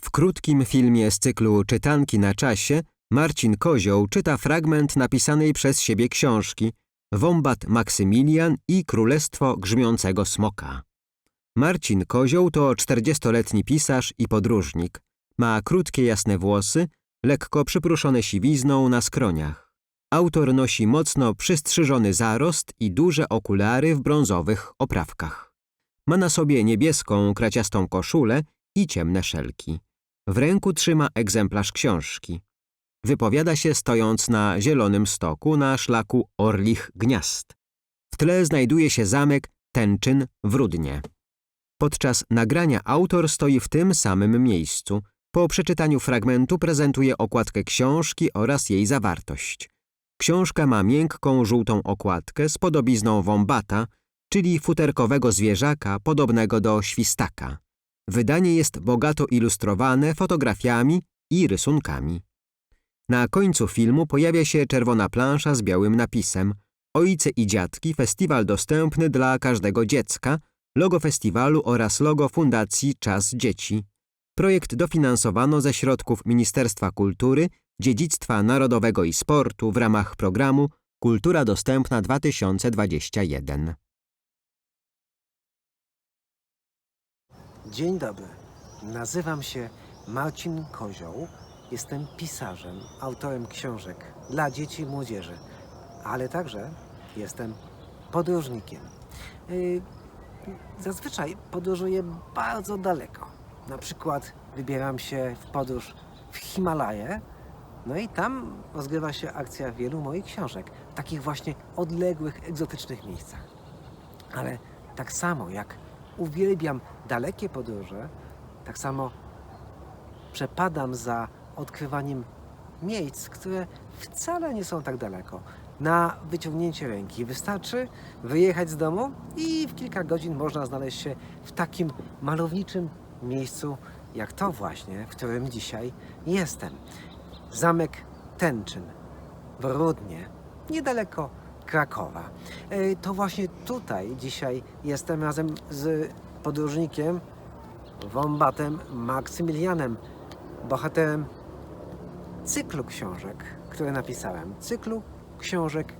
W krótkim filmie z cyklu Czytanki na czasie Marcin Kozioł czyta fragment napisanej przez siebie książki Wombat Maksymilian i Królestwo Grzmiącego Smoka. Marcin Kozioł to 40-letni pisarz i podróżnik. Ma krótkie jasne włosy, lekko przypruszone siwizną na skroniach. Autor nosi mocno przystrzyżony zarost i duże okulary w brązowych oprawkach. Ma na sobie niebieską, kraciastą koszulę i ciemne szelki. W ręku trzyma egzemplarz książki. Wypowiada się stojąc na zielonym stoku na szlaku Orlich Gniazd. W tle znajduje się zamek Tęczyn w Rudnie. Podczas nagrania autor stoi w tym samym miejscu. Po przeczytaniu fragmentu prezentuje okładkę książki oraz jej zawartość. Książka ma miękką żółtą okładkę z podobizną wąbata, czyli futerkowego zwierzaka podobnego do świstaka. Wydanie jest bogato ilustrowane fotografiami i rysunkami. Na końcu filmu pojawia się czerwona plansza z białym napisem Ojce i dziadki, festiwal dostępny dla każdego dziecka, logo festiwalu oraz logo Fundacji Czas Dzieci. Projekt dofinansowano ze środków Ministerstwa Kultury, Dziedzictwa Narodowego i Sportu w ramach programu Kultura Dostępna 2021. Dzień dobry. Nazywam się Marcin Kozioł. Jestem pisarzem, autorem książek dla dzieci i młodzieży, ale także jestem podróżnikiem. Yy, Zazwyczaj podróżuję bardzo daleko. Na przykład wybieram się w podróż w Himalaje, no i tam rozgrywa się akcja wielu moich książek, w takich właśnie odległych, egzotycznych miejscach. Ale tak samo jak uwielbiam dalekie podróże, tak samo przepadam za odkrywaniem miejsc, które wcale nie są tak daleko. Na wyciągnięcie ręki wystarczy wyjechać z domu i w kilka godzin można znaleźć się w takim malowniczym miejscu, jak to właśnie, w którym dzisiaj jestem. Zamek Tęczyn w Rudnie, niedaleko Krakowa. E, To właśnie tutaj dzisiaj jestem razem z podróżnikiem Wombatem Maksymilianem, bohaterem cyklu książek, które napisałem. Cyklu książek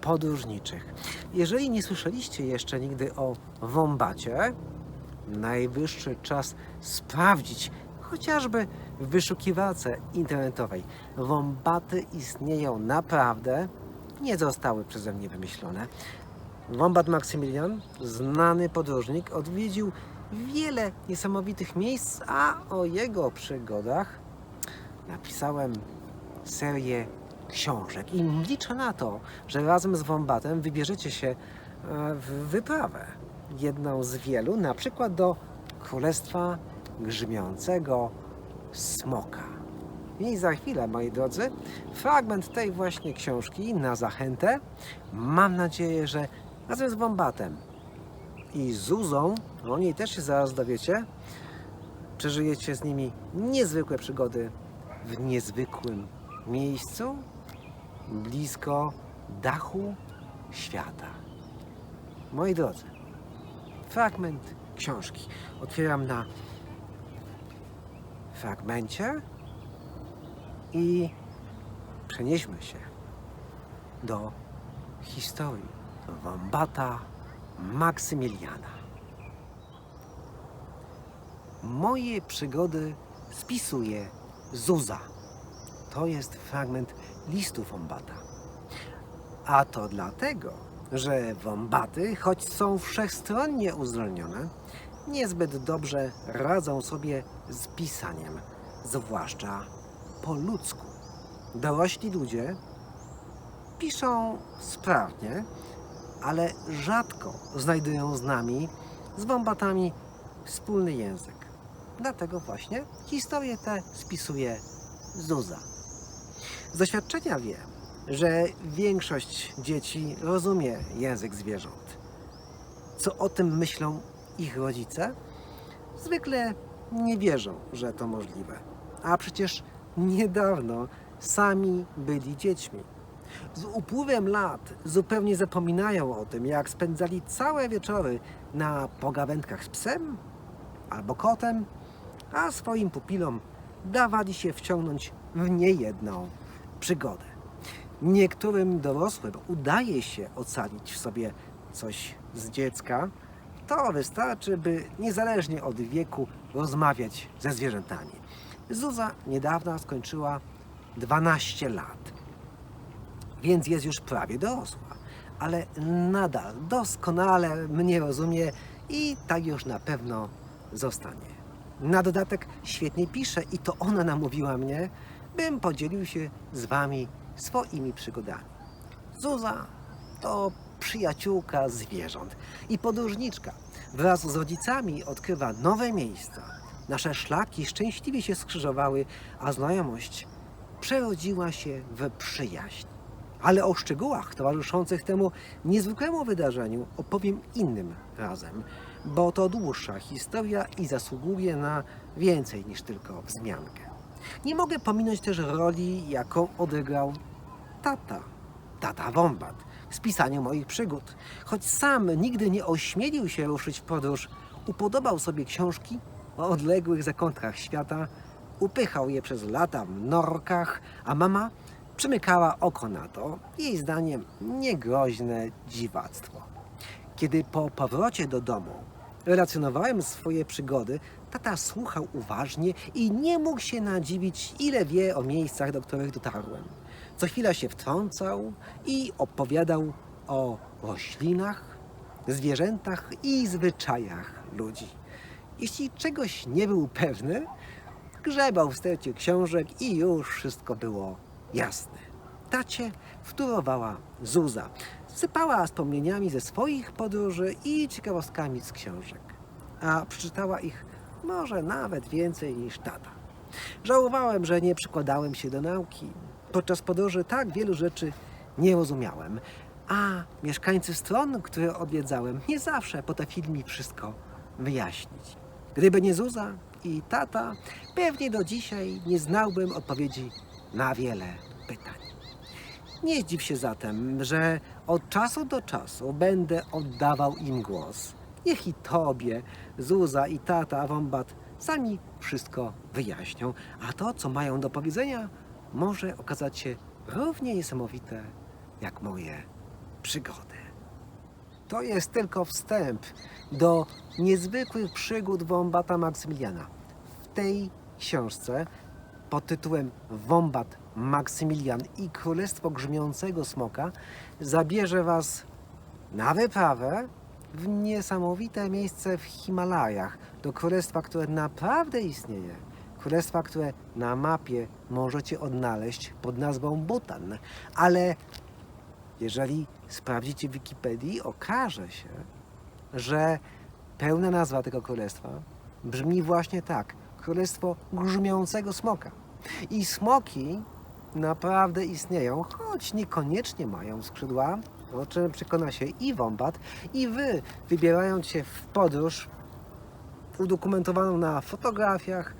podróżniczych. Jeżeli nie słyszeliście jeszcze nigdy o Wombacie, najwyższy czas sprawdzić, chociażby w wyszukiwarce internetowej. Wombaty istnieją naprawdę, nie zostały przeze mnie wymyślone. Wombat Maksymilian, znany podróżnik, odwiedził wiele niesamowitych miejsc, a o jego przygodach napisałem serię książek i liczę na to, że razem z Wombatem wybierzecie się e, w wyprawę. Jedną z wielu, na przykład do Królestwa Grzmiącego Smoka. I za chwilę, moi drodzy, fragment tej właśnie książki na zachętę. Mam nadzieję, że razem z Wombatem i Zuzą, o niej też się zaraz dowiecie, przeżyjecie z nimi niezwykłe przygody w niezwykłym miejscu, blisko dachu świata. Moi drodzy, fragment książki otwieram na fragmencie i przenieśmy się do historii Wombata Maksymiliana. Moje przygody spisuje Zuza. To jest fragment listu Wombata. A to dlatego, że wombaty, choć są wszechstronnie uzdolnione, niezbyt dobrze radzą sobie z pisaniem, zwłaszcza po ludzku. Dorośli ludzie piszą sprawnie, ale rzadko znajdują z nami, z wombatami, wspólny język. Dlatego właśnie historię tę spisuje Zuza. Z doświadczenia wiem, że większość dzieci rozumie język zwierząt. Co o tym myślą ich rodzice? Zwykle nie wierzą, że to możliwe. A przecież niedawno sami byli dziećmi. Z upływem lat zupełnie zapominają o tym, jak spędzali całe wieczory na pogawędkach z psem albo kotem, a swoim pupilom dawali się wciągnąć w niejedną przygodę. Niektórym dorosłym udaje się ocalić w sobie coś z dziecka. To wystarczy, by niezależnie od wieku rozmawiać ze zwierzętami. Zuza niedawno skończyła 12 lat, więc jest już prawie dorosła, ale nadal doskonale mnie rozumie i tak już na pewno zostanie. Na dodatek świetnie pisze i to ona namówiła mnie, bym podzielił się z wami swoimi przygodami. Zuza to przyjaciółka zwierząt i podróżniczka. Wraz z rodzicami odkrywa nowe miejsca. Nasze szlaki szczęśliwie się skrzyżowały, a znajomość przerodziła się w przyjaźń. Ale o szczegółach towarzyszących temu niezwykłemu wydarzeniu opowiem innym razem, bo to dłuższa historia i zasługuje na więcej niż tylko wzmiankę. Nie mogę pominąć też roli, jaką odegrał tata, tata Wombat w pisaniu moich przygód. Choć sam nigdy nie ośmielił się ruszyć w podróż, upodobał sobie książki o odległych zakątkach świata, upychał je przez lata w norkach, a mama przymykała oko na to, jej zdaniem niegroźne dziwactwo. Kiedy po powrocie do domu relacjonowałem swoje przygody, tata słuchał uważnie i nie mógł się nadziwić, ile wie o miejscach, do których dotarłem. Co chwila się wtrącał i opowiadał o roślinach, zwierzętach i zwyczajach ludzi. Jeśli czegoś nie był pewny, grzebał w stercie książek i już wszystko było jasne. Tacie wtórowała Zuza. Sypała wspomnieniami ze swoich podróży i ciekawostkami z książek. A przeczytała ich może nawet więcej niż tata. Żałowałem, że nie przykładałem się do nauki. Podczas podróży tak wielu rzeczy nie rozumiałem, a mieszkańcy stron, które odwiedzałem, nie zawsze potrafili mi wszystko wyjaśnić. Gdyby nie Zuza i tata, pewnie do dzisiaj nie znałbym odpowiedzi na wiele pytań. Nie zdziw się zatem, że od czasu do czasu będę oddawał im głos. Niech i tobie, Zuza i tata Wombat sami wszystko wyjaśnią, a to, co mają do powiedzenia, może okazać się równie niesamowite jak moje przygody. To jest tylko wstęp do niezwykłych przygód Wombata Maksymiliana. W tej książce pod tytułem Wombat Maksymilian i Królestwo Grzmiącego Smoka zabierze Was na wyprawę w niesamowite miejsce w Himalajach, do królestwa, które naprawdę istnieje. Królestwa, które na mapie możecie odnaleźć pod nazwą Butan. Ale jeżeli sprawdzicie w Wikipedii, okaże się, że pełna nazwa tego królestwa brzmi właśnie tak: Królestwo Grzmiącego Smoka. I smoki naprawdę istnieją, choć niekoniecznie mają skrzydła, o czym przekona się i Wombat, i Wy, wybierając się w podróż udokumentowaną na fotografiach,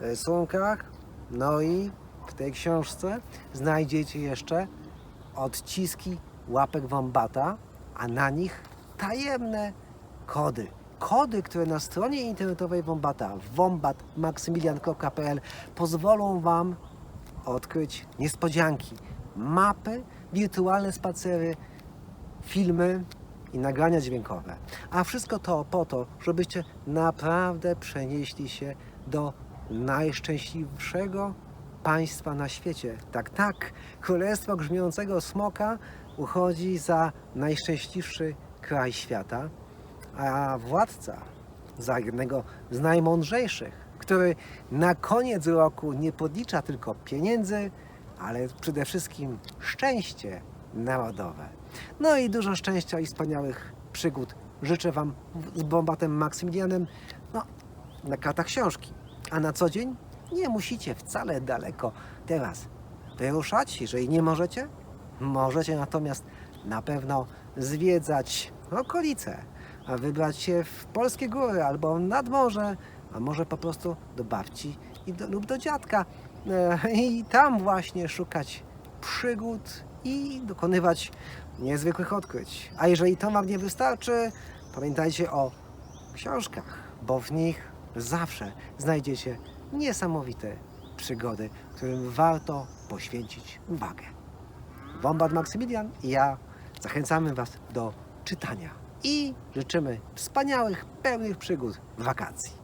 rysunkach, no i w tej książce znajdziecie jeszcze odciski łapek Wombata, a na nich tajemne kody. Kody, które na stronie internetowej Wombata wombatmaksymilian.pl pozwolą Wam odkryć niespodzianki, mapy, wirtualne spacery, filmy i nagrania dźwiękowe. A wszystko to po to, żebyście naprawdę przenieśli się do najszczęśliwszego państwa na świecie. Tak, tak, Królestwo Grzmiącego Smoka uchodzi za najszczęśliwszy kraj świata, a władca za jednego z najmądrzejszych, który na koniec roku nie podlicza tylko pieniędzy, ale przede wszystkim szczęście narodowe. No i dużo szczęścia i wspaniałych przygód życzę Wam z Bombatem Maksymilianem no, na kartach książki. A na co dzień nie musicie wcale daleko teraz wyruszać, jeżeli nie możecie. Możecie natomiast na pewno zwiedzać okolice, a wybrać się w polskie góry albo nad morze, a może po prostu do babci i do, lub do dziadka e, i tam właśnie szukać przygód i dokonywać niezwykłych odkryć. A jeżeli to Wam nie wystarczy, pamiętajcie o książkach, bo w nich zawsze znajdziecie niesamowite przygody, którym warto poświęcić uwagę. Wombat Maksymilian i ja zachęcamy Was do czytania i życzymy wspaniałych, pełnych przygód wakacji.